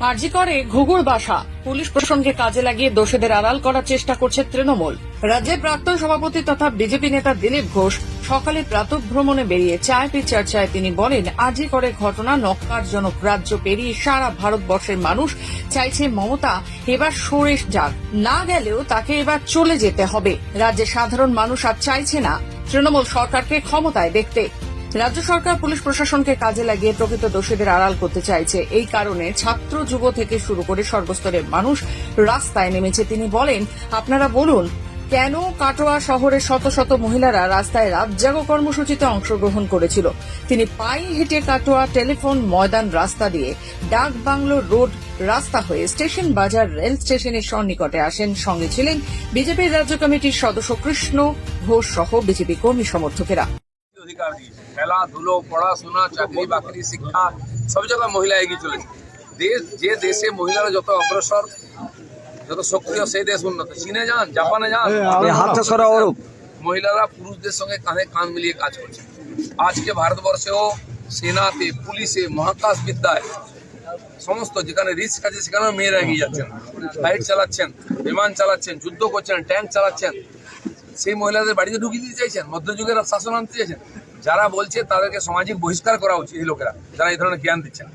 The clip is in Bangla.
আরজি করে ঘুঘুর বাসা। পুলিশ প্রশাসনকে কাজে লাগিয়ে দোষীদের আড়াল করার চেষ্টা করছে তৃণমূল। রাজ্যের প্রাক্তন সভাপতি তথা বিজেপি নেতা দিলীপ ঘোষ সকালে প্রাতঃ ভ্রমণে বেরিয়ে চায় পে চর্চায় তিনি বলেন আজই করে ঘটনা নক্কারজনক। রাজ্য পেরিয়ে সারা ভারতবর্ষের মানুষ চাইছে মমতা এবার সরে যাক। না গেলেও তাকে এবার চলে যেতে হবে। রাজ্যের সাধারণ মানুষ আর চাইছে না। তৃণমূল সরকারকে ক্ষমতায় দেখতে। রাজ্য সরকার পুলিশ প্রশাসনকে কাজে লাগিয়ে প্রকৃত দোষীদের আড়াল করতে চাইছে। এই কারণে ছাত্র যুব থেকে শুরু করে সর্বস্তরের মানুষ রাস্তায় নেমেছে। তিনি বলেন, আপনারা বলুন, কেন কাটোয়া শহরের শত শত মহিলারা রাস্তায় রাত জাগো কর্মসূচিতে অংশগ্রহণ করেছিল? তিনি পায়ে হেঁটে কাটোয়া টেলিফোন ময়দান রাস্তা দিয়ে ডাক বাংলো রোড রাস্তা হয়ে স্টেশন বাজার রেল স্টেশনের সন্নিকটে আসেন। সঙ্গে ছিলেন বিজেপির রাজ্য কমিটির সদস্য কৃষ্ণ ঘোষ সহ বিজেপি কর্মী সমর্থকেরা। অধিকার দিয়েছে খেলাধুলো পড়াশোনা চাকরি বাকরি শিক্ষা সব জায়গায় মহিলা এগিয়ে চলেছে দেশ যে দেশে মহিলারা যত অগ্রসর যত সক্রিয় সেই দেশ উন্নত চীনে যান জাপানে যান এই হাতটা সরা অরূপ মহিলারা পুরুষদের সঙ্গে কাঁধে কাঁধ মিলিয়ে কাজ করছে আজকে ভারতবর্ষেও সেনাতে পুলিশে মহাকাশ বিদ্যায় সমস্ত যেখানে রিস্ক আছে সেখানেও মেয়েরা এগিয়ে যাচ্ছেন ফ্লাইট চালাচ্ছেন বিমান চালাচ্ছেন যুদ্ধ করছেন ট্যাঙ্ক চালাচ্ছেন সেই মহিলাদের বাড়িতে ঢুকিয়ে দিতে চাইছেন, মধ্যযুগের শাসন আনতে চাইছেন, যারা বলছে তাদেরকে সামাজিক বহিষ্কার করা উচিত এই লোকেরা, যারা এই ধরনের জ্ঞান দিচ্ছেন